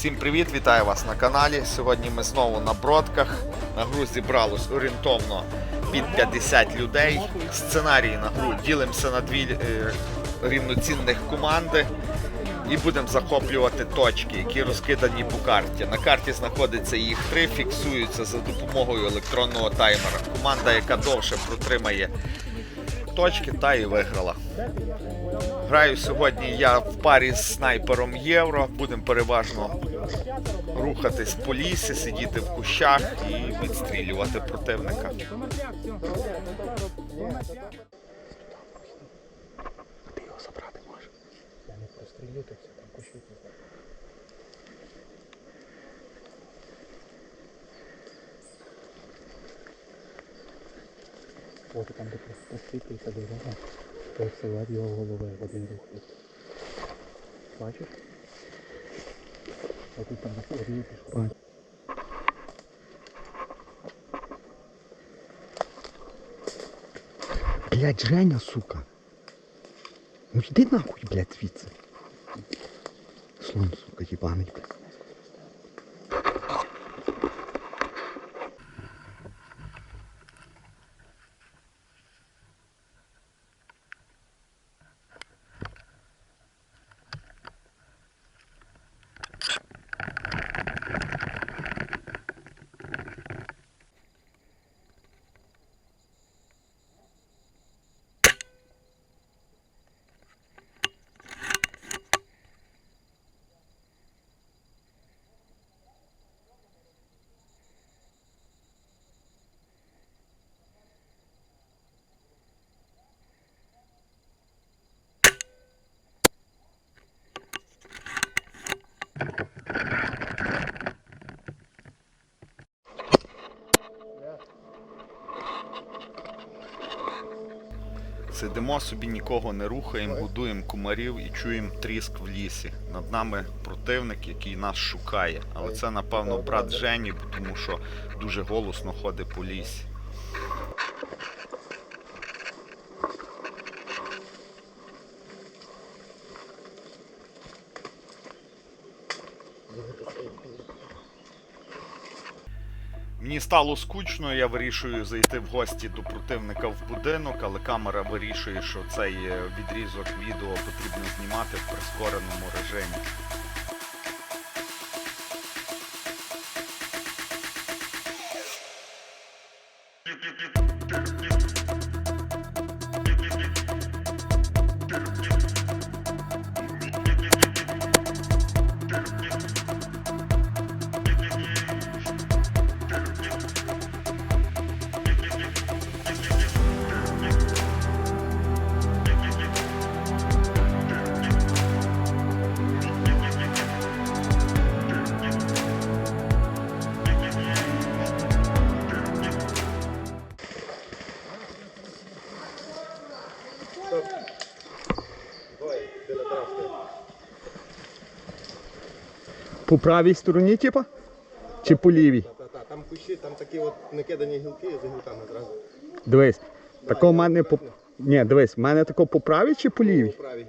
Всім привіт, вітаю вас на каналі. Сьогодні ми знову на бродках. На гру зібралось орієнтовно під 50 людей. Сценарії на гру ділимося на дві е, рівноцінних команди і будемо захоплювати точки, які розкидані по карті. На карті знаходиться їх три, фіксуються за допомогою електронного таймера. Команда, яка довше протримає точки, та і виграла. Граю сьогодні я в парі з снайпером Євро. Будемо переважно рухатись по лісі, сидіти в кущах і відстрілювати противника. Ти його забрати можеш. Я не прострілю, все там кущуть. От там де просвітлюється дорога, то його голови в один рух. Бачиш? Блять, Женя, сука. Ну йди нахуй, блядь, звідси. Слон, сука, їбаний, блядь. Сидимо собі, нікого не рухаємо, годуємо кумарів і чуємо тріск в лісі. Над нами противник, який нас шукає. Але це, напевно, брат Жені, тому що дуже голосно ходить по лісі. Мені стало скучно, я вирішую зайти в гості до противника в будинок, але камера вирішує, що цей е, відрізок відео потрібно знімати в прискореному режимі. По правій стороні, типа? Чи по лівій? Там кущі, там такі от накидані гілки за гілками зразу. Дивись. Тако в мене по. Ні, дивись, в мене тако по правій чи по лівій? По правій.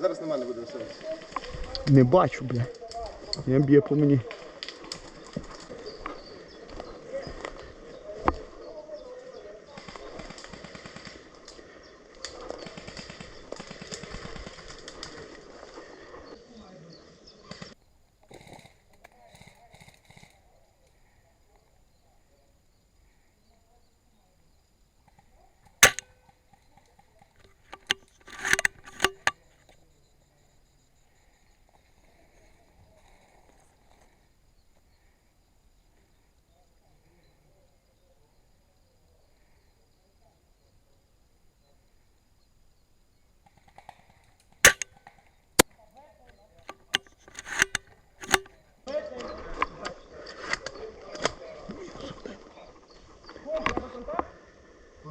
Зараз на мене буде веселитися. Не бачу, бля. Я б'є по мені.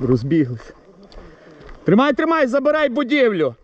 Розбіглися. Тримай, тримай, забирай будівлю.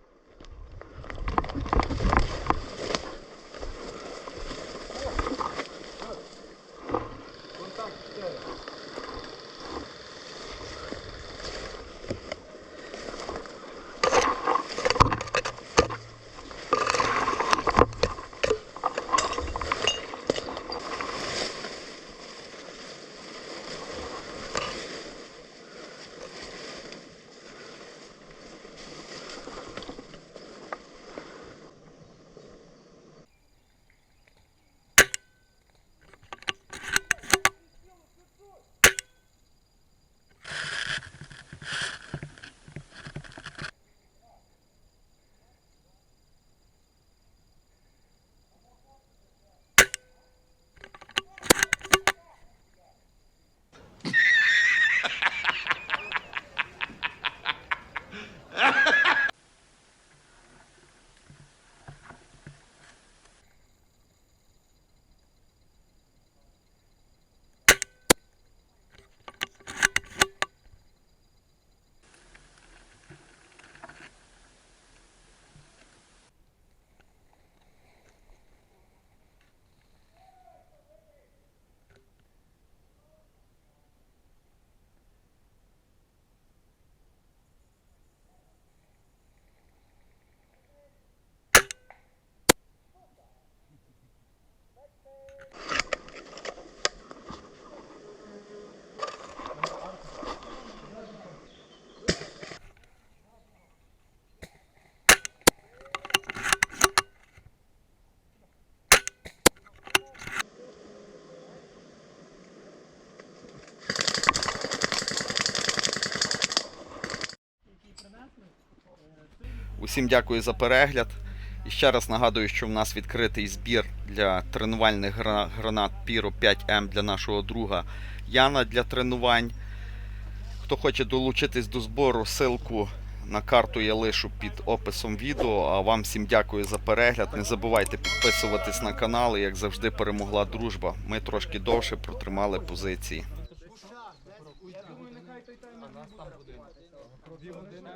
Усім дякую за перегляд. І ще раз нагадую, що в нас відкритий збір для тренувальних гранат Piro 5М для нашого друга Яна для тренувань. Хто хоче долучитись до збору, ссылку на карту я лишу під описом відео. А вам всім дякую за перегляд. Не забувайте підписуватись на канал. І, як завжди, перемогла дружба. Ми трошки довше протримали позиції. Дві години